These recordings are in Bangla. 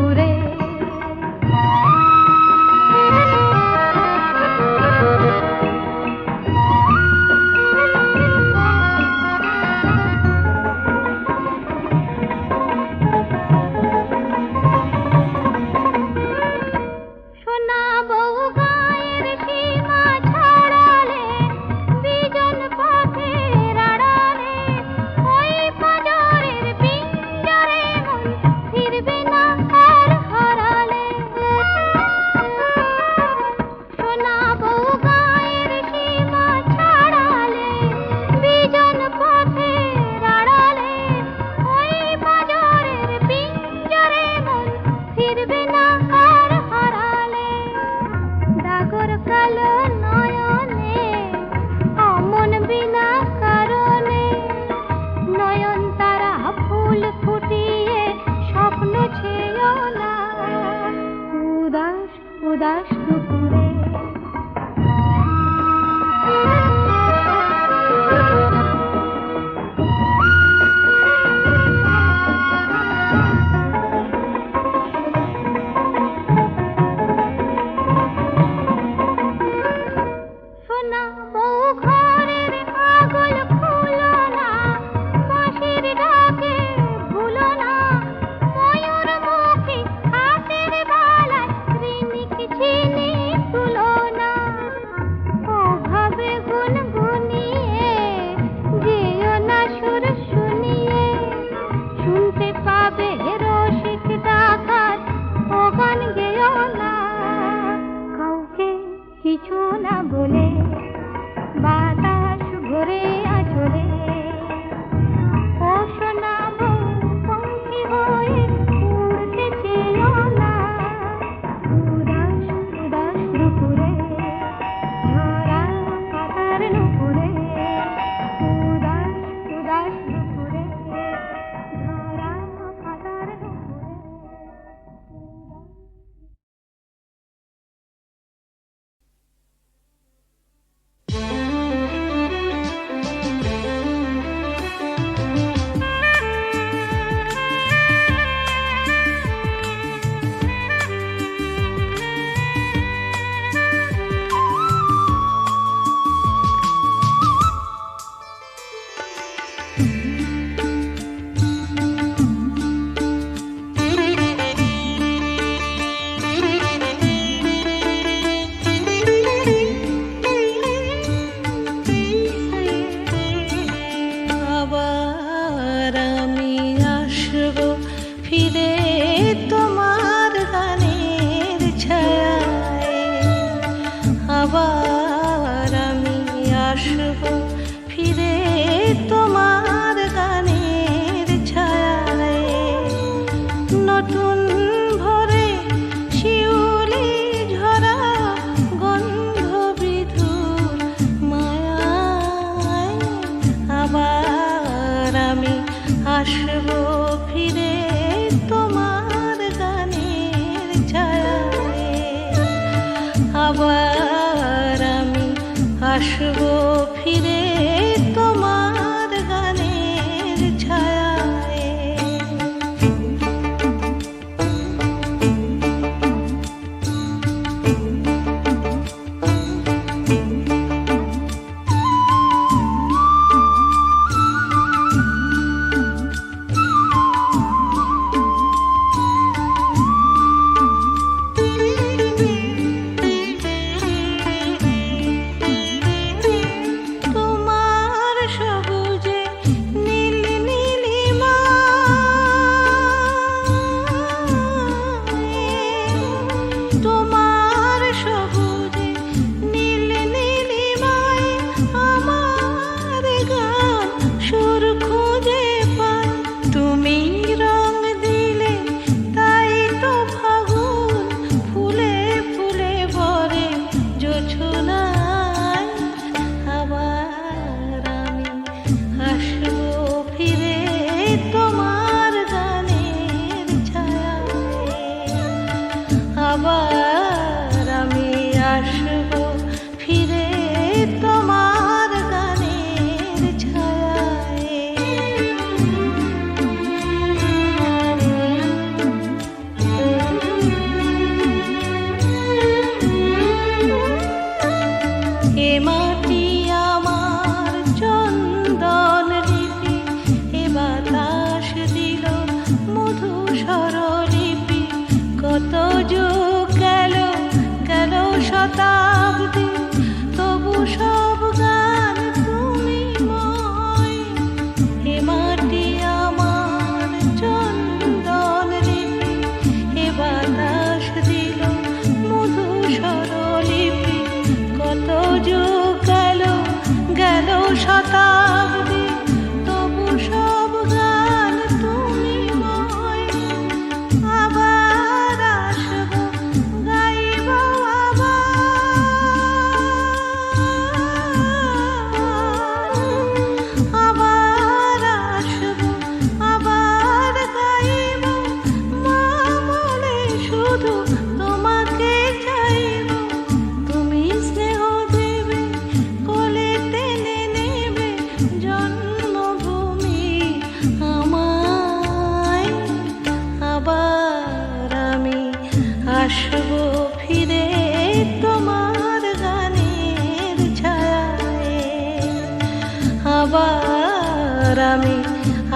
புரை Carnival.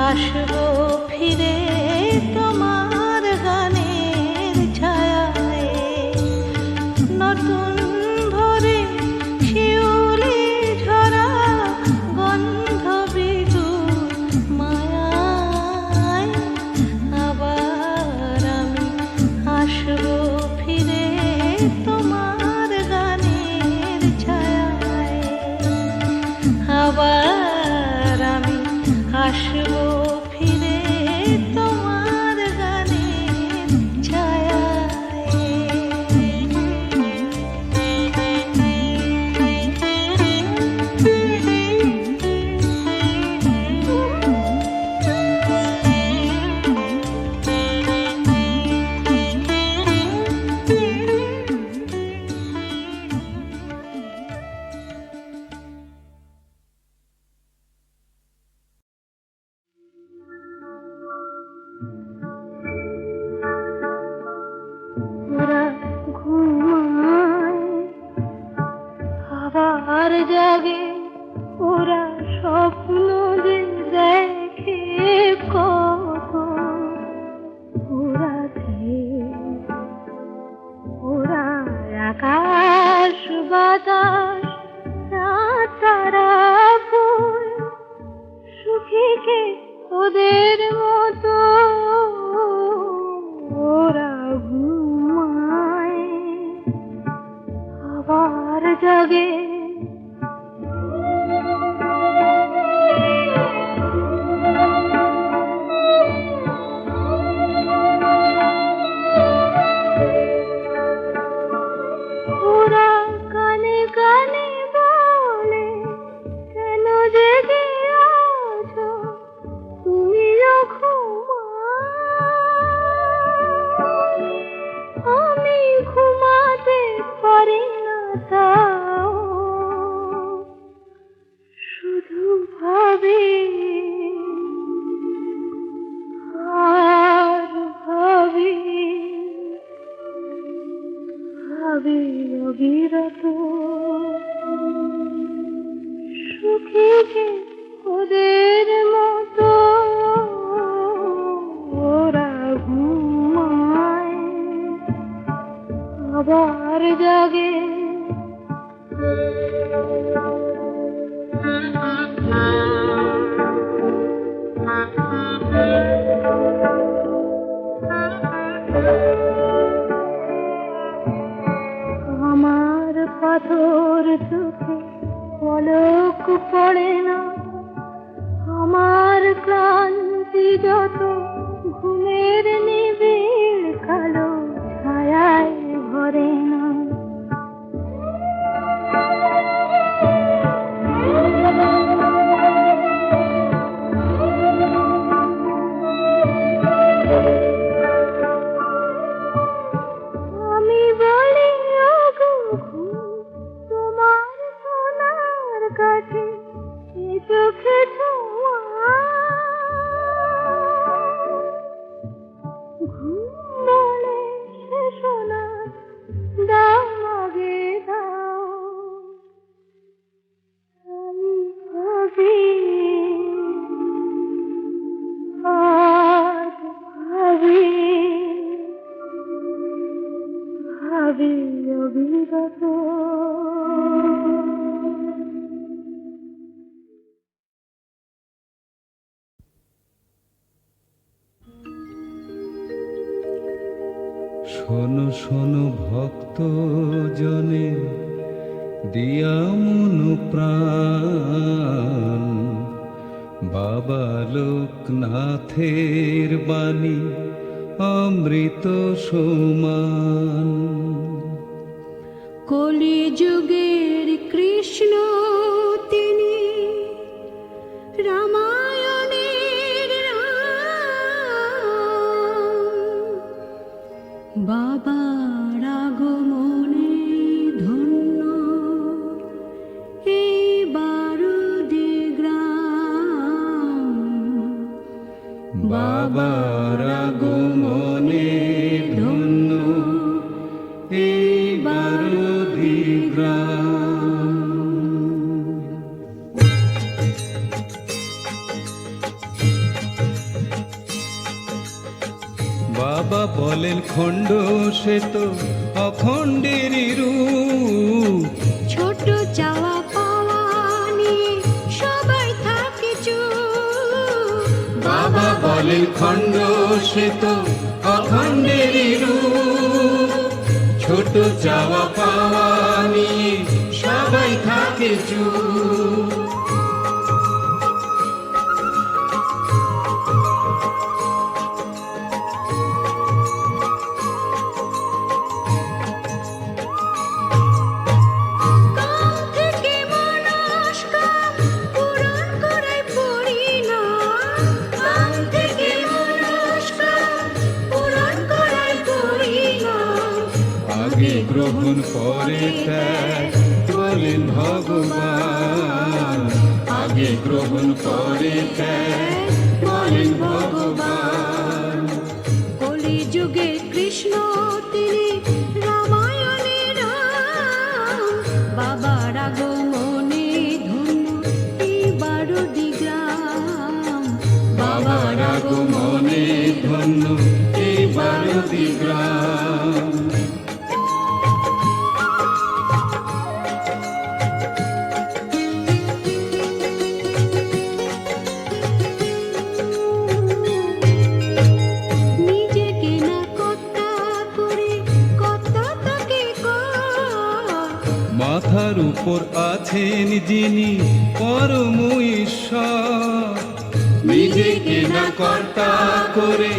আসব ফিরে থাকে ওদের মতো। ওরা ঘুমায় আবার জাগে کیا Oh, কপালের খণ্ড সে তো অখণ্ডেরই ছোট চাওয়া পাওয়া নিয়ে সবাই থাকে চুপ। গ্রহণ করে করেন ভগবান কলি যুগে কৃষ্ণ তিনি রামায়ণের বাবার ধন্য ধন্য আছেন যিনি পরম ঈশ্বর। নিজেকে না কর্তা করে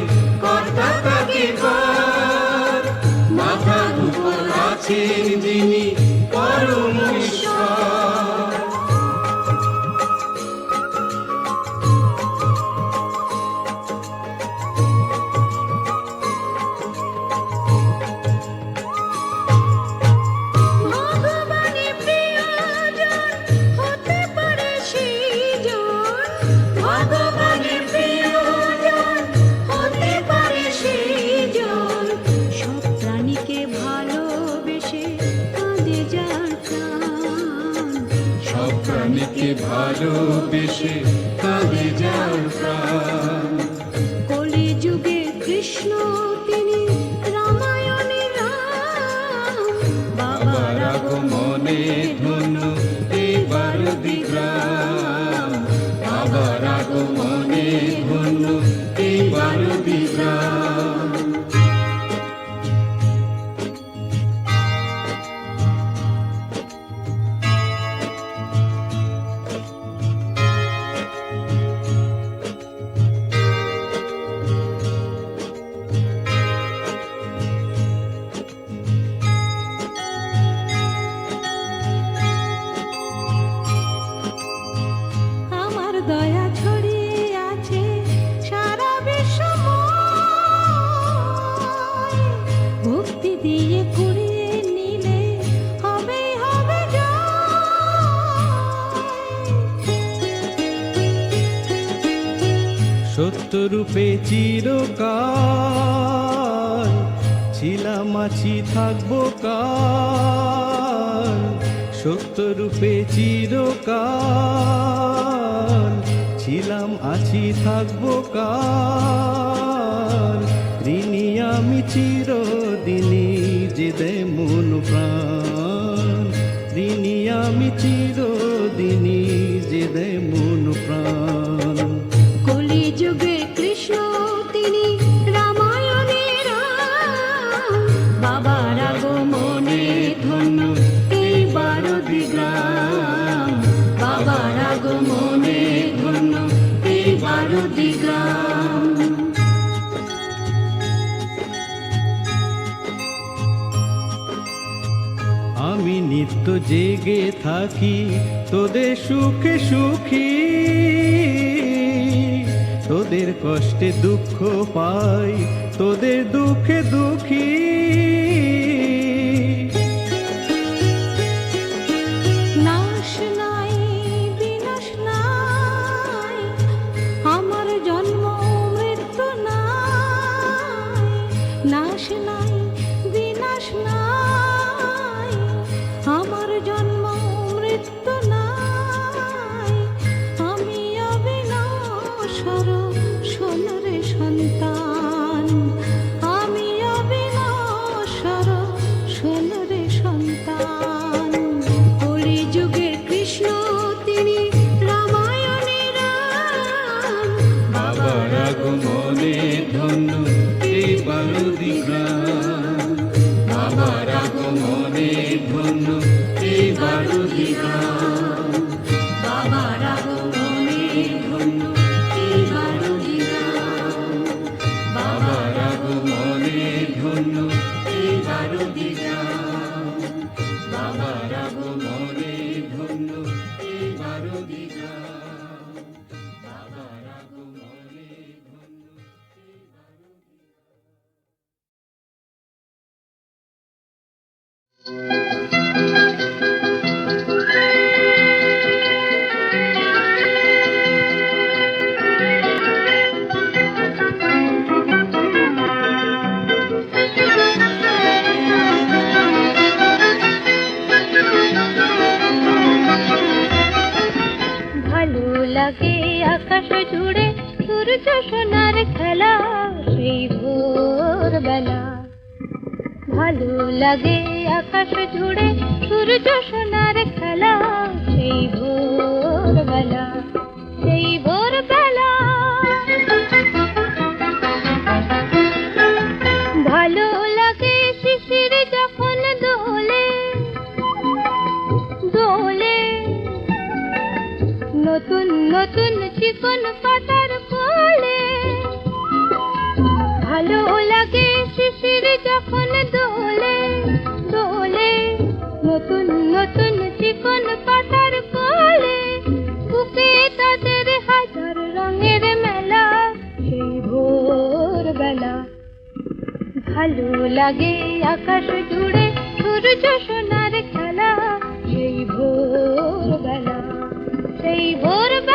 বেশে তবে যার প্রাণ দয়া দিয়ে কুড়িয়ে নিলে হবে হবে সত্য রূপে চিরকাল ছিলাম আছি, থাকব কাল। সত্য রূপে চিরকাল ছিলাম আছি থাকব কাল ঋণী আমি চিরদিনই যে দে মন প্রাণ। ঋণী আমি চিরদিনই জেগে থাকি তোদের সুখে সুখী। তোদের কষ্টে দুঃখ পাই তোদের দুঃখে দুঃখী। লাগে আকাশ জুড়ে সূর্য সোনার খেলা, সেই ভোরবেলা। ভালো লাগে আকাশ জুড়ে সূর্য সোনার খেলা, সেই ভোরবেলা চিকন পাতার কোলে। ভালো লাগে শিশির যখন দোলে দোলে, নতুন নতুন চিকন পাতার কোলে। বুকে তাদের হাজার রঙের মেলা, সেই ভোরবেলা। ভালো লাগে আকাশ জুড়ে সূর্য সোনার খেলা, সেই ভোরবেলা সেই ভোরবেলা। ছড়িয়ে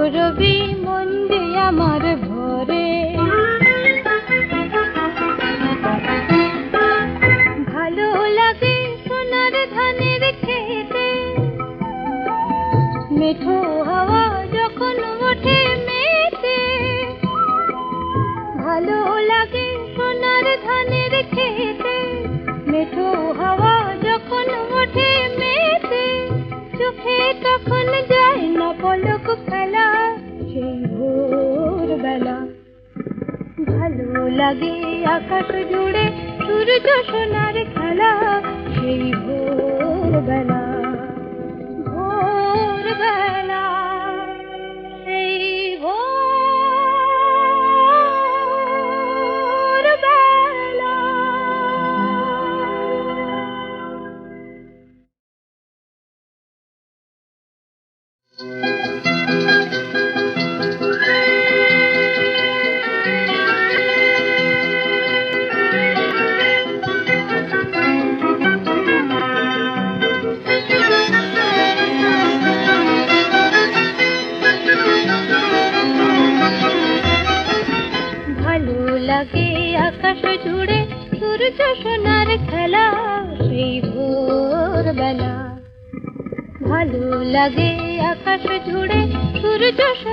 কনক রবি মন আমার ভরে লাগে আকাশ জুড়ে সূর্য সোনার খেলা সেই ভোরবেলা।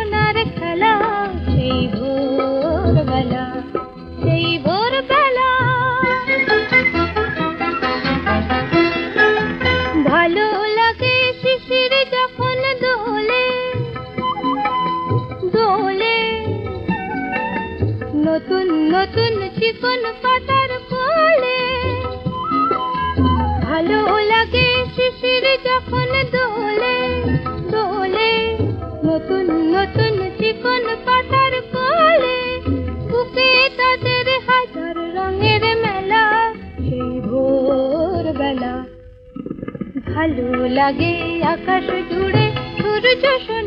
সূর্য সোনার খেলা লাগে আকাশ জুড়ে সূর্য সোনার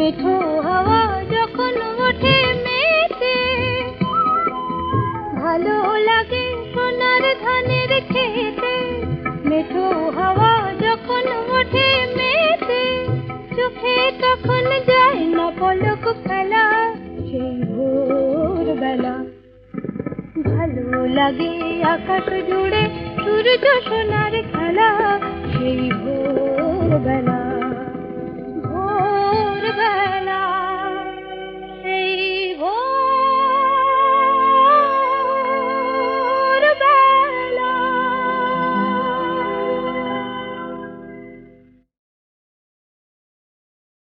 মেঠো হাওয়া যখন ওঠে মেতে ভালো লাগে সোনার ধানের খেতে। মেঠো হাওয়া যখন ওঠে মেতে চোখে তখন যায় না পলক ফেলা সেই ভোরবেলা। ভালো লাগে আকাশ জুড়ে সূর্য সোনার খেলা সেই ভোরবেলা।